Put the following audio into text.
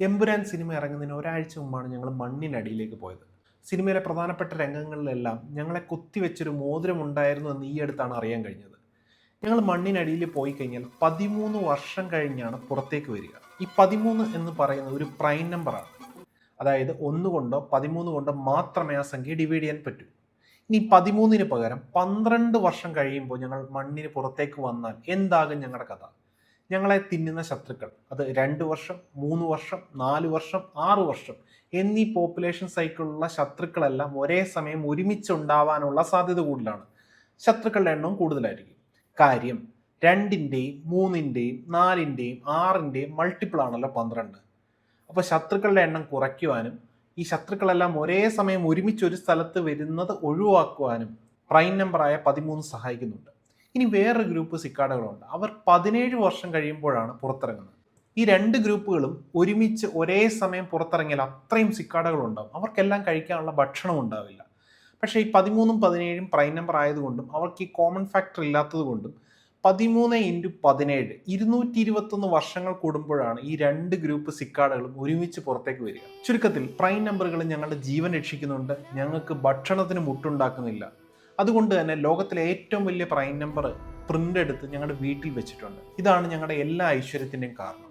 Empuraan cinema ഇറങ്ങുന്നതിന് ഒരാഴ്ച മുമ്പാണ് ഞങ്ങൾ മണ്ണിനടിയിലേക്ക് പോയത്. സിനിമയിലെ പ്രധാനപ്പെട്ട രംഗങ്ങളിലെല്ലാം ഞങ്ങളെ കുത്തിവെച്ചൊരു മോതിരം ഉണ്ടായിരുന്നു എന്ന് ഈ അടുത്താണ് അറിയാൻ കഴിഞ്ഞത്. ഞങ്ങൾ മണ്ണിനടിയിൽ പോയി കഴിഞ്ഞാൽ പതിമൂന്ന് വർഷം കഴിഞ്ഞാണ് പുറത്തേക്ക് വരിക. ഈ പതിമൂന്ന് എന്ന് പറയുന്ന ഒരു പ്രൈം നമ്പറാണ്. അതായത് ഒന്ന് കൊണ്ടോ പതിമൂന്ന് കൊണ്ടോ മാത്രമേ ആ സംഖ്യ ഡിവൈഡ് ചെയ്യാൻ പറ്റൂ. ഇനി പതിമൂന്നിന് പകരം പന്ത്രണ്ട് വർഷം കഴിയുമ്പോൾ ഞങ്ങൾ മണ്ണിന് പുറത്തേക്ക് വന്നാൽ എന്താകും ഞങ്ങളുടെ കഥ? ഞങ്ങളെ തിന്നുന്ന ശത്രുക്കൾ. അത് രണ്ട് വർഷം മൂന്ന് വർഷം നാല് വർഷം ആറ് വർഷം എന്നീ പോപ്പുലേഷൻ സൈക്കിളുള്ള ശത്രുക്കളെല്ലാം ഒരേ സമയം ഒരുമിച്ച് ഉണ്ടാവാനുള്ള സാധ്യത കൂടുതലാണ്. ശത്രുക്കളുടെ എണ്ണം കൂടുതലായിരിക്കും. കാര്യം രണ്ടിന്റെയും മൂന്നിന്റെയും നാലിന്റെയും ആറിന്റെയും മൾട്ടിപ്പിൾ ആണല്ലോ പന്ത്രണ്ട്. അപ്പോൾ ശത്രുക്കളുടെ എണ്ണം കുറയ്ക്കുവാനും ഈ ശത്രുക്കളെല്ലാം ഒരേ സമയം ഒരുമിച്ച് ഒരു സ്ഥലത്ത് വരുന്നത് ഒഴിവാക്കുവാനും പ്രൈം നമ്പറായ പതിമൂന്ന് സഹായിക്കുന്നുണ്ട്. ഇനി വേറൊരു ഗ്രൂപ്പ് സിക്കാടകളുണ്ട് അവർ പതിനേഴ് വർഷം കഴിയുമ്പോഴാണ് പുറത്തിറങ്ങുന്നത്. ഈ രണ്ട് ഗ്രൂപ്പുകളും ഒരുമിച്ച് ഒരേ സമയം പുറത്തിറങ്ങിയാൽ അത്രയും സിക്കാഡകളുണ്ടാവും. അവർക്കെല്ലാം കഴിക്കാനുള്ള ഭക്ഷണം ഉണ്ടാവില്ല. പക്ഷേ ഈ പതിമൂന്നും പതിനേഴും പ്രൈം നമ്പർ ആയതുകൊണ്ടും അവർക്ക് ഈ കോമൺ ഫാക്ടർ ഇല്ലാത്തതുകൊണ്ടും പതിമൂന്ന് ഇന്റു പതിനേഴ് ഇരുന്നൂറ്റി ഇരുപത്തൊന്ന് വർഷങ്ങൾ കൂടുമ്പോഴാണ് ഈ രണ്ട് ഗ്രൂപ്പ് സിക്കാടകളും ഒരുമിച്ച് പുറത്തേക്ക് വരിക. ചുരുക്കത്തിൽ പ്രൈം നമ്പറുകൾ ഞങ്ങളുടെ ജീവൻ രക്ഷിക്കുന്നുണ്ട്. ഞങ്ങൾക്ക് ഭക്ഷണത്തിന് മുട്ടുണ്ടാക്കുന്നില്ല. അതുകൊണ്ട് തന്നെ ലോകത്തിലെ ഏറ്റവും വലിയ പ്രൈം നമ്പർ പ്രിന്റ് എടുത്ത് ഞങ്ങളുടെ വീട്ടിൽ വെച്ചിട്ടുണ്ട്. ഇതാണ് ഞങ്ങളുടെ എല്ലാ ഐശ്വര്യത്തിന്റെയും കാരണം.